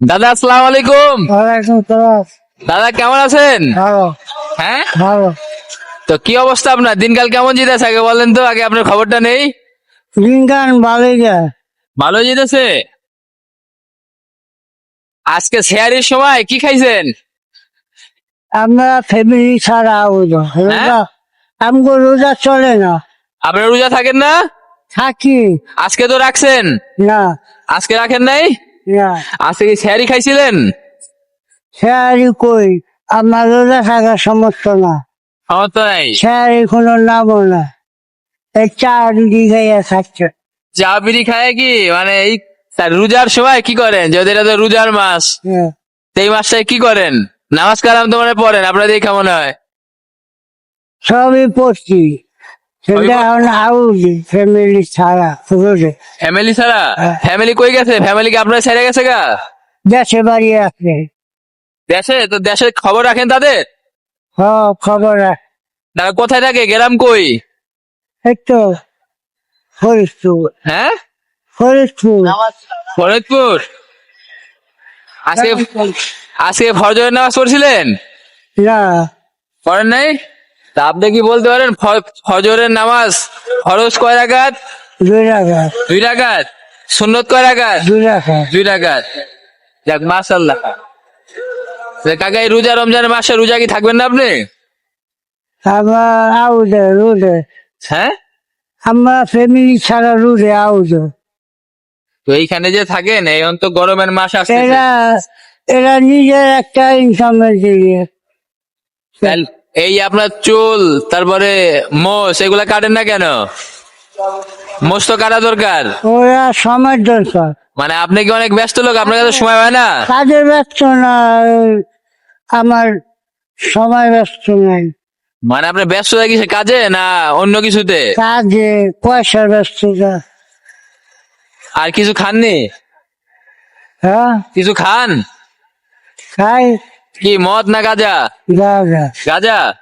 দাদা আসসালামু। আলাইকুম দাদা কেমন আছেন? হ্যাঁ? ভালো। তো কি অবস্থা আপনার? দিনকাল কেমন যেতেছে? আগে বলেন তো আগে আপনার খবরটা নেই। দিনকান ভালোই ভালো জিতেছে আজকে শেয়ারের সময় কি খাইছেন? আমরা ফ্যামিলি ছাড়া রোজা রোজা আমগো রোজা চলে না। আপনার রোজা থাকেন না? থাকি। আজকে তো রাখছেন? না। আজকে রাখেন নাই? আজকে কি শেয়ারি খাইছিলেন? শেয়ারি কই? আমার রোজা থাকার সমস্যা না। আমার তো নাই শেয়ারি কোনো নামও না। এই চার দিকে খাচ্ছে। চা বিড়ি খায় কি? মানে এই রোজার সময় কি করেন? যদি এটা তো রোজার মাস হ্যাঁ। এই মাসটায় কি করেন? নামাজ কালাম তো মানে পড়েন আপনাদের কেমন হয়? সবই পড়ছি। সেটা এখন আউলি ফ্যামিলি ছাড়া ফ্যামিলি ছাড়া? হ্যাঁ। ফ্যামিলি কই গেছে? ফ্যামিলি কি আপনার ছেড়ে গেছে গা? দেশে বাড়ি আছে। দেশে? তো দেশের খবর রাখেন তাদের? সব খবর। তারা কোথায় থাকে? কই? এই তো ফরিদপুর। হ্যাঁ? ফরিদপুর। ফরিদপুর? আজকে আজকে নামাজ পড়ছিলেন? না। পড়েন নাই? তা আপনি কি বলতে পারেন ফজরের নামাজ ফরজ কয় রাকাত? দুই টাকা দুই রাকাত। সুন্নত কয় রাকাত? দুই টাকা দুই রাকাত। যাক মাশাল্লাহ তা কাকা এই রোজা রমজানের মাসে রোজা কি থাকবেন না আপনি? আমার আউদে রোদে হ্যাঁ? আমরা ফ্যামিলি ছাড়া তো এইখানে যে থাকেন এই অন্ত গরমের মাস আসছে এরা এরা নিজের একটা ইনকামের দিকে এই আপনার চুল তারপরে মোষ এগুলা কাটেন না কেন? মোষ তো কাটা দরকার। ওরা সময় দরকার। মানে আপনি কি অনেক ব্যস্ত লোক? আপনার কাছে সময় হয় না? কাজে ব্যস্ত না আমার সময় ব্যস্ত নাই। মানে আপনি ব্যস্ত থাকি কাজে না অন্য কিছুতে? কাজে পয়সার ব্যস্ততা আর কিছু খাননি? হ্যাঁ? কিছু খান? খাই। কি মদ না গাজা? গাজা।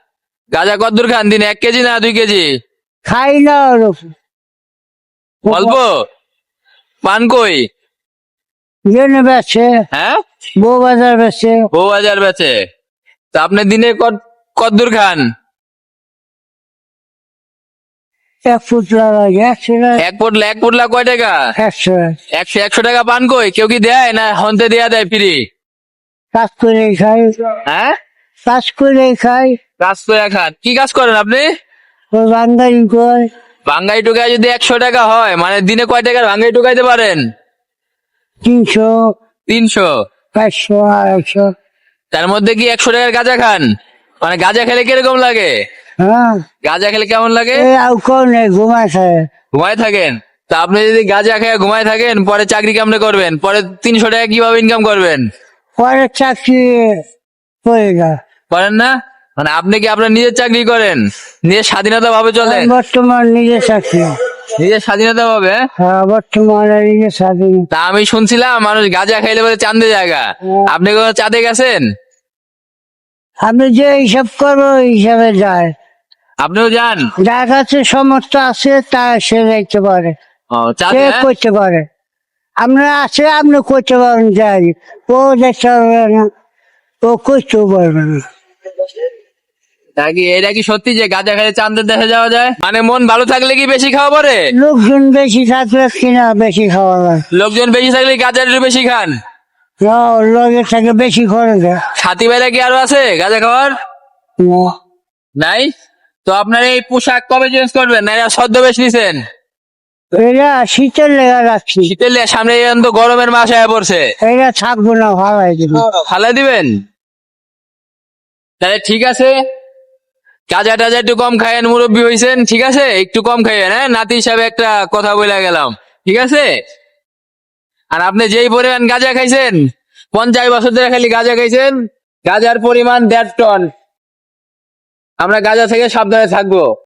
গাজা? কদ্দূর খান? দিনে এক কেজি না দুই কেজি? খাই না অল্প? পান কই? জেনে বেছে হ্যাঁ? বউ বাজার বেছে বউ হাজার বেচে। তা আপনি দিনে কত- কদ্দূর খান? এক ফুট লাগে একশো টাকা। এক এক কয় টাকা? একশো। একশো একশো টাকা পান কই? কেউ কি দেয় না হন্তে দেয়া দেয় ফ্রি? কাজ করে খাই হ্যাঁ? কাজ করে খাই কাজ করে খান কি কাজ করেন আপনি? ওই বাঙ্গালি করে বাঙ্গাই টুকায় যদি একশো টাকা হয় মানে দিনে কয় টাকার ভাঙ্গাই টুকাইতে পারেন? তিনশো। তিনশো? পাঁচশো আড়াইশো। তার মধ্যে কি একশো টাকার গাঁজা খান? মানে গাঁজা খেলে কীরকম লাগে? হ্যাঁ। গাঁজা খেলে কেমন লাগে? ঘুমায় খায় ঘুমায় থাকেন? তা আপনি যদি গাঁজা খেয়ে ঘুমায় থাকেন পরে চাকরি কেমনে করবেন? পরে তিনশো টাকা কীভাবে ইনকাম করবেন? পরে চাকরি করে গা করেন না? মানে আপনি কি আপনার নিজের চাকরি করেন? নিজের স্বাধীনতা ভাবে চলেন। বর্তমান নিজের চাকরি। নিজের স্বাধীনতা ভাবে? হ্যাঁ বর্তমানে নিজে স্বাধীন। তা আমি শুনছিলাম মানুষ গাঁজা খাইলে বলে চান্দে জায়গা। আপনি কোনো চাঁদে গেছেন? আমি যে হিসাব করব হিসাবে যায় আপনিও যান? যার কাছে সমর্থ আছে তা সে যাইতে পারে। চাঁদে? হ্যাঁ? করতে পারে। আমরা আছে আপনি করতে পারেন যাই। ও দেখতে পারবে না। ও করতেও পারবে না। তা কি এটা কি সত্যি যে গাঁজা খাইলে চাঁদের দেশে যাওয়া যায়? মানে মন ভালো থাকলে কি বেশি খাওয়া পরে লোকজন বেশি থাকলে কিনা বেশি খাওয়া যায়। লোকজন বেশি থাকলে গাঁজা একটু বেশি খান? না, লোকের থেকে বেশি করে দেয় সাথী ভাইরা কি আরও আছে গাঁজা খাওয়ার। নাই? তো আপনার এই পোশাক কবে চেঞ্জ করবেন? না ছদ্মবেশ নিছেন? এরা শীতের লেগা রাখছি। শীতের লে- সামনে এখন তো গরমের মাস আয়া পড়ছে। এরা থাকব না ভাড়াই দিবি। ফালাই দিবেন? তাহলে ঠিক আছে। গাঁজা টাজা একটু কম খায়েন মুরব্বী হয়েছেন ঠিক আছে? একটু কম খাইয়েন হ্যাঁ? নাতি হিসাবে একটা কথা বলে গেলাম ঠিক আছে? আর আপনি যেই পরিমাণ গাঁজা খাইছেন পঞ্চাশ বছর ধরে খালি গাঁজা খাইছেন গাঁজার পরিমাণ দেড় টন। আমরা গাঁজা থেকে সাবধানে থাকব।